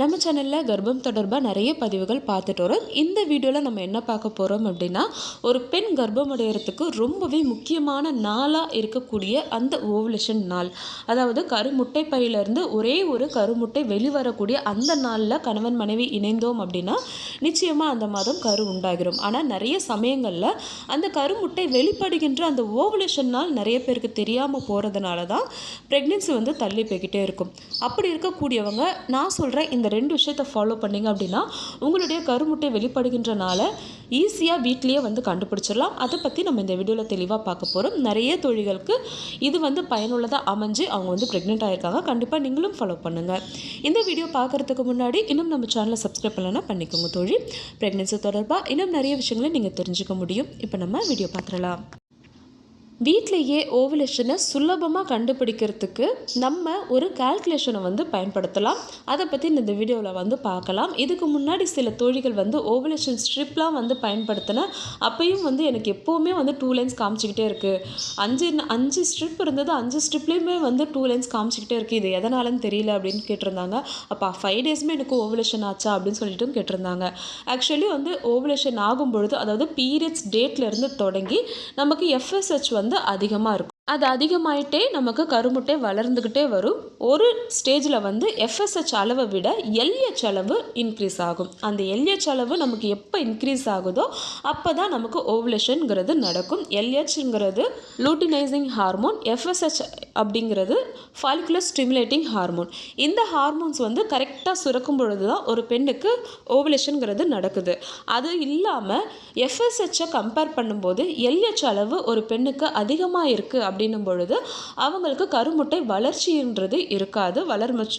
நம்ம சேனலில் கர்ப்பம் தொடர்பாக நிறைய பதிவுகள் பார்த்துட்டு வரோம். இந்த வீடியோவில் நம்ம என்ன பார்க்க போகிறோம் அப்படின்னா ஒரு பெண் கர்ப்பம் அடையிறதுக்கு ரொம்பவே முக்கியமான நாளாக இருக்கக்கூடிய அந்த ஓவலேஷன் நாள். அதாவது கருமுட்டை பையிலேருந்து ஒரே ஒரு கருமுட்டை வெளிவரக்கூடிய அந்த நாளில் கணவன் மனைவி இணைந்தோம் அப்படின்னா நிச்சயமாக அந்த மாதம் கரு உண்டாகிரும். ஆனால் நிறைய சமயங்களில் அந்த கருமுட்டை வெளிப்படுகின்ற அந்த ஓவலேஷன் நாள் நிறைய பேருக்கு தெரியாமல் போகிறதுனால தான் ப்ரெக்னென்சி வந்து தள்ளி போய்கிட்டே இருக்கும். அப்படி இருக்கக்கூடியவங்க நான் சொல்கிறேன் இந்த ரெண்டு விஷயத்தை ஃபாலோ பண்ணிங்க அப்படின்னா உங்களுடைய கருமுட்டை வெளிப்படுகின்றனால ஈஸியாக வீட்லேயே வந்து கண்டுபிடிச்சிடலாம். அதை பற்றி நம்ம இந்த வீடியோவில் தெளிவாக பார்க்க போகிறோம் நிறைய தொழில்களுக்கு இது வந்து பயனுள்ளதாக அமைஞ்சு அவங்க வந்து ப்ரெக்னென்ட் ஆகிருக்காங்க கண்டிப்பாக நீங்களும் ஃபாலோ பண்ணுங்கள் இந்த வீடியோ பார்க்குறதுக்கு முன்னாடி இன்னும் நம்ம சேனலை சப்ஸ்கிரைப் பண்ணலன்னா பண்ணிக்கோங்க தொழில் ப்ரெக்னென்சி தொடர்பாக இன்னும் நிறைய விஷயங்களை நீங்கள் தெரிஞ்சுக்க முடியும். இப்போ நம்ம வீடியோ பார்த்துடலாம். வீட்டிலேயே ஓவலேஷனை சுலபமாக கண்டுபிடிக்கிறதுக்கு நம்ம ஒரு கால்குலேஷனை வந்து பயன்படுத்தலாம். அதை பற்றி இந்த வீடியோவில் வந்து பார்க்கலாம். இதுக்கு முன்னாடி சில தோழிகள் வந்து ஓவலேஷன் ஸ்ட்ரிப்லாம் வந்து பயன்படுத்தின அப்பையும் வந்து எனக்கு எப்போவுமே வந்து டூ லைன்ஸ் காமிச்சிக்கிட்டே இருக்குது அஞ்சு அஞ்சு ஸ்ட்ரிப் இருந்தது அஞ்சு ஸ்ட்ரிப்லேயுமே வந்து டூ லைன்ஸ் காமிச்சிக்கிட்டே இருக்குது இது எதனாலன்னு தெரியல அப்படின்னு கேட்டிருந்தாங்க. அப்போ ஃபைவ் டேஸுமே எனக்கு ஓவலேஷன் ஆச்சா அப்படின்னு சொல்லிட்டும் கேட்டிருந்தாங்க. ஆக்சுவலி வந்து ஓவலேஷன் ஆகும் பொழுது அதாவது பீரியட்ஸ் டேட்லேருந்து தொடங்கி நமக்கு எஃப்எஸ்ஹெச் வந்து வந்து அதிகமாக இருக்கும். அது அதிகமாயிட்டே நமக்கு கருமுட்டை வளர்ந்துக்கிட்டே வரும். ஒரு ஸ்டேஜில் வந்து எஃப்எஸ்ஹெச் அளவை விட எல்ஹெச் அளவு இன்க்ரீஸ் ஆகும். அந்த எல்ஹெச் அளவு நமக்கு எப்போ இன்க்ரீஸ் ஆகுதோ அப்போ தான் நமக்கு ஓவலேஷனுங்கிறது நடக்கும். எல்ஹெச்ங்கிறது லூட்டினைசிங் ஹார்மோன் எஃப்எஸ்ஹெச் அப்படிங்கிறது ஃபாலிகுலர் ஸ்டிமுலேட்டிங் ஹார்மோன் இந்த ஹார்மோன்ஸ் வந்து கரெக்டாக சுரக்கும் பொழுது தான் ஒரு பெண்ணுக்கு ஓவலேஷனுங்கிறது நடக்குது. அது இல்லாமல் எஃப்எஸ்ஹெச்சை கம்பேர் பண்ணும்போது எல்ஹெச் அளவு ஒரு பெண்ணுக்கு அதிகமாக இருக்குது அப்படின்னும் பொழுது அவங்களுக்கு கருமுட்டை வளர்ச்சின்றது இருக்காது. வளர்மச்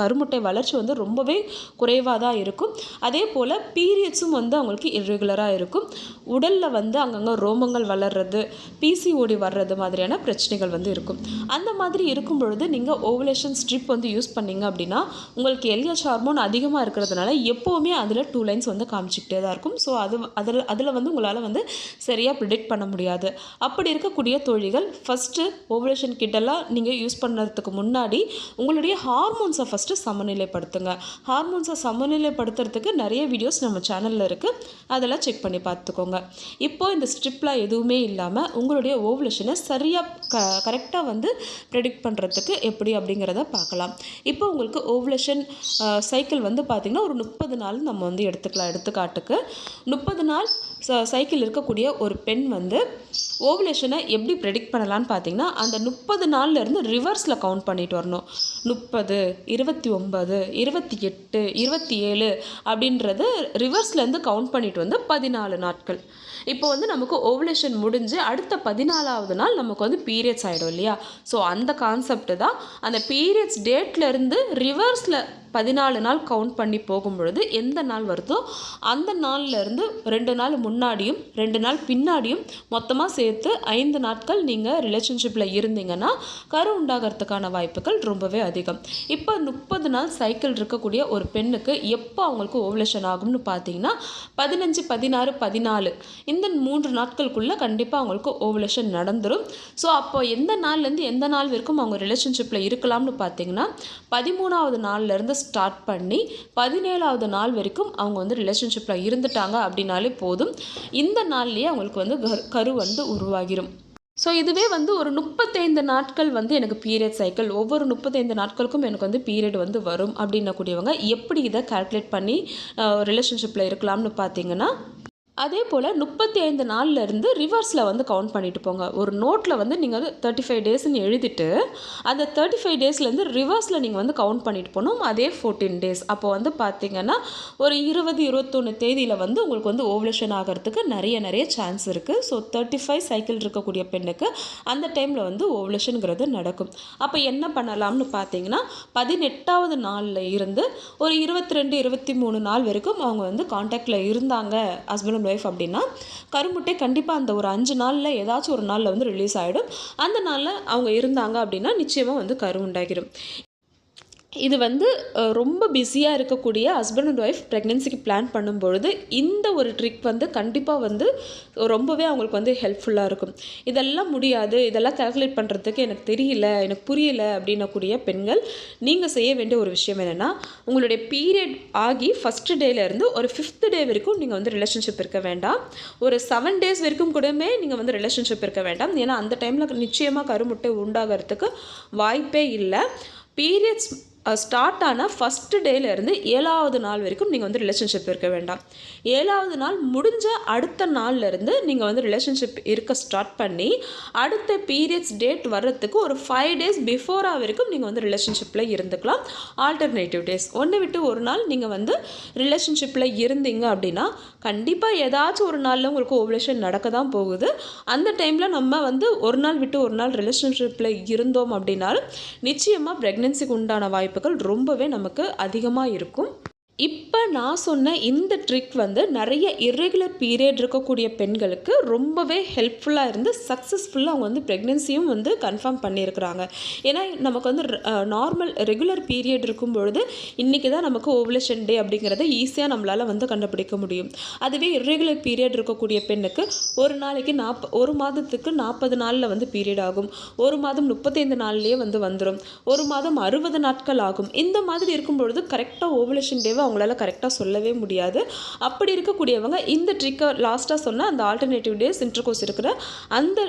கருமுட்டை வளர்ச்சி வந்து ரொம்பவே குறைவாக தான் இருக்கும். அதே போல் பீரியட்ஸும் வந்து அவங்களுக்கு இர்ரெகுலராக இருக்கும். உடலில் வந்து அங்கங்கே ரோமங்கள் வளர்றது பிசிஓடி வர்றது மாதிரியான பிரச்சனைகள் வந்து இருக்கும். அந்த மாதிரி இருக்கும் பொழுது நீங்கள் ஓவலேஷன் ஸ்ட்ரிப் வந்து யூஸ் பண்ணீங்க அப்படின்னா உங்களுக்கு எல்ஹெச் ஹார்மோன் அதிகமாக இருக்கிறதுனால எப்போவுமே அதில் டூ லைன்ஸ் வந்து காமிச்சிக்கிட்டே தான் இருக்கும். ஸோ அது அதில் அதில் வந்து உங்களால் வந்து சரியாக ப்ரிடிக்ட் பண்ண முடியாது. அப்படி இருக்கக்கூடிய தோழிகள் ஃபஸ்ட்டு ஓவலேஷன் கிட்டெல்லாம் நீங்கள் யூஸ் பண்ணுறதுக்கு முன்னாடி உங்களுடைய ஹார்மோன்ஸை ஃபஸ்ட்டு சமநிலைப்படுத்துங்க. ஹார்மோன்ஸை சமநிலைப்படுத்துறதுக்கு நிறைய வீடியோஸ் நம்ம சேனலில் இருக்குது அதெல்லாம் செக் பண்ணி பார்த்துக்கோங்க. இப்போது இந்த ஸ்ட்ரிப்லாம் எதுவுமே இல்லாமல் உங்களுடைய ஓவலேஷனை சரியாக க கரெக்டாக வந்து ப்ரெடிக்ட் பண்ணுறதுக்கு எப்படி அப்படிங்கிறத பார்க்கலாம். இப்போ உங்களுக்கு ஓவலேஷன் சைக்கிள் வந்து பார்த்திங்கன்னா ஒரு முப்பது நாள் நம்ம வந்து எடுத்துக்கலாம். எடுத்துக்காட்டுக்கு முப்பது நாள் சைக்கிள் இருக்கக்கூடிய ஒரு பெண் வந்து ஓவுலேஷனை எப்படி ப்ரெடிக்ட் பண்ணலான்னு பார்த்தீங்கன்னா அந்த முப்பது நாள்லேருந்து ரிவர்ஸில் கவுண்ட் பண்ணிட்டு வரணும். முப்பது இருபத்தி ஒம்பது இருபத்தி எட்டு இருபத்தி ஏழு அப்படின்றது ரிவர்ஸ்லேருந்து கவுண்ட் பண்ணிட்டு வந்து பதினாலு நாட்கள். இப்போ வந்து நமக்கு ஓவலேஷன் முடிஞ்சு அடுத்த பதினாலாவது நாள் நமக்கு வந்து பீரியட்ஸ் ஆகிடும் இல்லையா? ஸோ அந்த கான்செப்ட் தான். அந்த பீரியட்ஸ் டேட்லேருந்து ரிவர்ஸில் பதினாலு நாள் கவுண்ட் பண்ணி போகும் பொழுது எந்த நாள் வருதோ அந்த நாள்லேருந்து ரெண்டு நாள் முன்னாடியும் ரெண்டு நாள் பின்னாடியும் மொத்தமாக சேர்த்து ஐந்து நாட்கள் நீங்கள் ரிலேஷன்ஷிப்பில் இருந்தீங்கன்னா கரு உண்டாகிறதுக்கான வாய்ப்புகள் ரொம்பவே அதிகம். இப்போ முப்பது நாள் சைக்கிள் இருக்கக்கூடிய ஒரு பெண்ணுக்கு எப்போ அவங்களுக்கு ஓவலேஷன் ஆகும்னு பார்த்தீங்கன்னா பதினஞ்சு பதினாறு பதினாலு இந்த மூன்று நாட்களுக்குள்ளே கண்டிப்பாக அவங்களுக்கு ஓவலேஷன் நடந்துடும் ஸோ அப்போ எந்த நாள்லேருந்து எந்த நாள் வரைக்கும் அவங்க ரிலேஷன்ஷிப்பில் இருக்கலாம்னு பார்த்தீங்கன்னா பதிமூணாவது நாள்லேருந்து ஸ்டார்ட் பண்ணி பதினேழாவது நாள் வரைக்கும் அவங்க வந்து ரிலேஷன்ஷிப்பில் இருந்துட்டாங்க அப்படின்னாலே போதும். இந்த நாள்லேயே அவங்களுக்கு வந்து கரு வந்து உருவாகிடும் ஸோ இதுவே வந்து ஒரு முப்பத்தைந்து நாட்கள் வந்து எனக்கு பீரியட் சைக்கிள் ஒவ்வொரு முப்பத்தைந்து நாட்களுக்கும் எனக்கு வந்து பீரியட் வந்து வரும் அப்படின்னக்கூடியவங்க எப்படி இதை கால்குலேட் பண்ணி ரிலேஷன்ஷிப்பில் இருக்கலாம்னு பார்த்தீங்கன்னா அதே போல் முப்பத்தி ஐந்து நாள்லேருந்து ரிவர்ஸில் வந்து கவுண்ட் பண்ணிட்டு போங்க. ஒரு நோட்டில் வந்து நீங்கள் வந்து தேர்ட்டி ஃபைவ் டேஸ்ன்னு எழுதிட்டு அந்த தேர்ட்டி ஃபைவ் டேஸ்லேருந்து ரிவர்ஸில் நீங்கள் வந்து கவுண்ட் பண்ணிட்டு போகணும் அதே ஃபோர்டீன் டேஸ் அப்போ வந்து பார்த்தீங்கன்னா ஒரு இருபது இருபத்தொன்று தேதியில் வந்து உங்களுக்கு வந்து ஓவலேஷன் ஆகிறதுக்கு நிறைய நிறைய சான்ஸ் இருக்குது ஸோ தேர்ட்டி ஃபைவ் சைக்கிள் இருக்கக்கூடிய பெண்ணுக்கு அந்த டைமில் வந்து ஓவலேஷனுங்கிறது நடக்கும். அப்போ என்ன பண்ணலாம்னு பார்த்தீங்கன்னா பதினெட்டாவது நாளில் இருந்து ஒரு இருபத்தி ரெண்டு இருபத்தி மூணு நாள் வரைக்கும் அவங்க வந்து காண்டாக்டில் இருந்தாங்க. ஹஸ்பண்ட் ஹஸ்பண்ட் ஒய்ஃப் அப்படின்னா கருமுட்டை கண்டிப்பாக அந்த ஒரு அஞ்சு நாளில் ஏதாச்சும் ஒரு நாளில் வந்து ரிலீஸ் ஆகிடும் அந்த நாளில் அவங்க இருந்தாங்க அப்படின்னா நிச்சயமாக வந்து கரு உண்டாகிடும் இது வந்து ரொம்ப பிஸியாக இருக்கக்கூடிய ஹஸ்பண்ட் அண்ட் ஒய்ஃப் ப்ரெக்னென்சிக்கு பிளான் பண்ணும்பொழுது இந்த ஒரு ட்ரிக் வந்து கண்டிப்பாக வந்து ரொம்பவே அவங்களுக்கு வந்து ஹெல்ப்ஃபுல்லாக இருக்கும். இதெல்லாம் முடியாது இதெல்லாம் கேல்குலேட் பண்ணுறதுக்கு எனக்கு தெரியல எனக்கு புரியல அப்படின்னக்கூடிய பெண்கள் நீங்கள் செய்ய வேண்டிய ஒரு விஷயம் என்னென்னா உங்களுடைய பீரியட் ஆகி ஃபஸ்ட்டு டேலேருந்து ஒரு ஃபிஃப்த் டே வரைக்கும் நீங்கள் வந்து ரிலேஷன்ஷிப் இருக்க வேண்டாம். ஒரு செவன் டேஸ் வரைக்கும் கூடமே நீங்கள் வந்து ரிலேஷன்ஷிப் இருக்க வேண்டாம். ஏன்னா அந்த டைமில் நிச்சயமாக கருமுட்டை உண்டாகிறதுக்கு வாய்ப்பே இல்லை. பீரியட்ஸ் ஸ்டார்ட் ஆன ஃபஸ்ட்டு டேலேருந்து ஏழாவது நாள் வரைக்கும் நீங்கள் வந்து ரிலேஷன்ஷிப் இருக்க வேண்டாம். ஏழாவது நாள் முடிஞ்ச அடுத்த நாள்லேருந்து நீங்கள் வந்து ரிலேஷன்ஷிப் இருக்க ஸ்டார்ட் பண்ணி அடுத்த பீரியட்ஸ் டேட் வர்றதுக்கு ஒரு ஃபைவ் டேஸ் பிஃபோராக வரைக்கும் நீங்கள் வந்து ரிலேஷன்ஷிப்பில் இருந்துக்கலாம். ஆல்டர்னேட்டிவ் டேஸ் ஒன்று விட்டு ஒரு நாள் நீங்கள் வந்து ரிலேஷன்ஷிப்பில் இருந்தீங்க அப்படின்னா கண்டிப்பாக ஏதாச்சும் ஒரு நாளில் உங்களுக்கு ஓவலேஷன் நடக்க தான் போகுது. அந்த டைமில் நம்ம வந்து ஒரு நாள் விட்டு ஒரு நாள் ரிலேஷன்ஷிப்பில் இருந்தோம் அப்படின்னாலும் நிச்சயமாக ப்ரெக்னென்சிக்கு உண்டான வாய்ப்பு வாய்ப்புகள் ரொம்பவே நமக்கு அதிகமாக இருக்கும். இப்போ நான் சொன்ன இந்த ட்ரிக் வந்து நிறைய இரெகுலர் பீரியட் இருக்கக்கூடிய பெண்களுக்கு ரொம்பவே ஹெல்ப்ஃபுல்லாக இருந்து சக்ஸஸ்ஃபுல்லாக அவங்க வந்து ப்ரெக்னென்சியும் வந்து கன்ஃபார்ம் பண்ணியிருக்கிறாங்க. ஏன்னா நமக்கு வந்து நார்மல் ரெகுலர் பீரியட் இருக்கும் பொழுது இன்றைக்கி தான் நமக்கு ஓவலேஷன் டே அப்படிங்கிறத ஈஸியாக நம்மளால் வந்து கண்டுபிடிக்க முடியும். அதுவே இரெகுலர் பீரியட் இருக்கக்கூடிய பெண்ணுக்கு ஒரு நாளைக்கு நாற்ப ஒரு மாதத்துக்கு நாற்பது நாளில் வந்து பீரியட் ஆகும். ஒரு மாதம் முப்பத்தைந்து நாள்லேயே வந்து வந்துடும் ஒரு மாதம் அறுபது நாட்கள் ஆகும். இந்த மாதிரி இருக்கும் பொழுது கரெக்டாக ஓவலேஷன் டேவை அவங்களால கரெக்டாக சொல்லவே முடியாது. அப்படி இருக்கக்கூடியவங்க இந்த ட்ரிக்கை லாஸ்ட்டாக சொன்ன அந்த ஆல்டர்னேட்டிவ் டேஸ் இன்டர்கோர்ஸ் இருக்கிற அந்த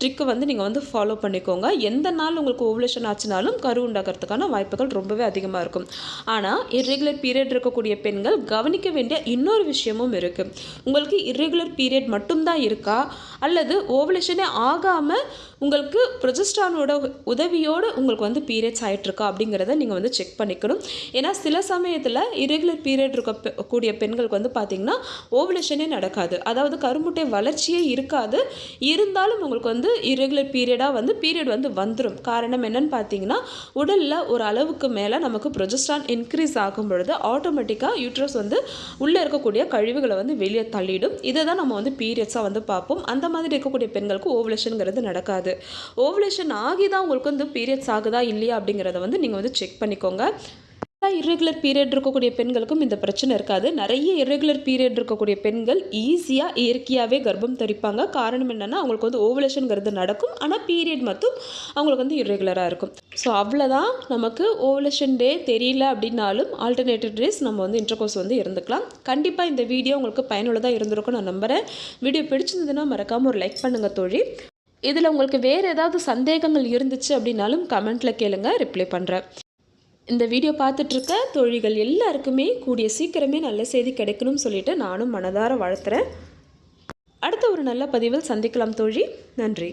ட்ரிக்கை வந்து நீங்கள் வந்து ஃபாலோ பண்ணிக்கோங்க. எந்த நாள் உங்களுக்கு ஓவலேஷன் ஆச்சுனாலும் கரு உண்டாகிறதுக்கான வாய்ப்புகள் ரொம்பவே அதிகமாக இருக்கும். ஆனால் இர்ரெகுலர் பீரியட் இருக்கக்கூடிய பெண்கள் கவனிக்க வேண்டிய இன்னொரு விஷயமும் இருக்குது உங்களுக்கு இர்ரெகுலர் பீரியட் மட்டும்தான் இருக்கா? அல்லது ஓவலேஷனே ஆகாமல் உங்களுக்கு ப்ரொஜஸ்டானோட உதவியோடு உங்களுக்கு வந்து பீரியட்ஸ் ஆகிட்டுருக்கா அப்படிங்கிறத நீங்கள் வந்து செக் பண்ணிக்கணும். ஏன்னா சில சமயத்தில் ரெகுலர் பீரியட் இருக்க கூடிய பெண்களுக்கு வந்து பார்த்திங்கன்னா ஓவலேஷனே நடக்காது. அதாவது கருமுட்டை வளர்ச்சியே இருக்காது. இருந்தாலும் உங்களுக்கு வந்து இரெகுலர் பீரியடாக வந்து பீரியட் வந்து வந்துடும் காரணம் என்னன்னு பார்த்தீங்கன்னா உடலில் ஒரு அளவுக்கு மேலே நமக்கு ப்ரொஜஸ்டான் இன்க்ரீஸ் ஆகும் பொழுது ஆட்டோமேட்டிக்காக யூட்ரஸ் வந்து உள்ளே இருக்கக்கூடிய கழிவுகளை வந்து வெளியே தள்ளிடும். இதை தான் நம்ம வந்து பீரியட்ஸாக வந்து பார்ப்போம். அந்த மாதிரி இருக்கக்கூடிய பெண்களுக்கு ஓவலேஷனுங்கிறது நடக்காது. ஓவலேஷன் ஆகி தான் உங்களுக்கு வந்து பீரியட்ஸ் ஆகுதா இல்லையா அப்படிங்கிறத வந்து நீங்கள் வந்து செக் பண்ணிக்கோங்க. இர்ரெகுலர் பீரியட் இருக்கக்கூடிய பெண்களுக்கும் இந்த பிரச்சனை இருக்காது. நிறைய இர்ரெகுலர் பீரியட் இருக்கக்கூடிய பெண்கள் ஈஸியாக இயற்கையாகவே கர்ப்பம் தரிப்பாங்க. காரணம் என்னென்னா அவங்களுக்கு வந்து ஓவலேஷனுங்கிறது நடக்கும். ஆனால் பீரியட் மட்டும் அவங்களுக்கு வந்து இர்ரெகுலராக இருக்கும். ஸோ அவ்வளோதான் நமக்கு ஓவலேஷன் டே தெரியல அப்படின்னாலும் ஆல்டர்னேட்டிவ் டேஸ் நம்ம வந்து இன்டர்கோர்ஸ் வந்து இருந்துக்கலாம். கண்டிப்பாக இந்த வீடியோ உங்களுக்கு பயனுள்ளதாக இருந்திருக்கும் நான் நம்புகிறேன் வீடியோ பிடிச்சிருந்ததுன்னா மறக்காமல் ஒரு லைக் பண்ணுங்கள் தோழி. இதில் உங்களுக்கு வேறு ஏதாவது சந்தேகங்கள் இருந்துச்சு அப்படின்னாலும் கமெண்ட்டில் கேளுங்கள் ரிப்ளை பண்ணுறேன் இந்த வீடியோ பார்த்துட்ருக்க தோழிகள் எல்லாருக்குமே கூடிய சீக்கிரமே நல்ல செய்தி கிடைக்கணும்னு சொல்லிட்டு நானும் மனதார வாழ்த்துறேன். அடுத்த ஒரு நல்ல பதிவில் சந்திக்கலாம் தோழி. நன்றி.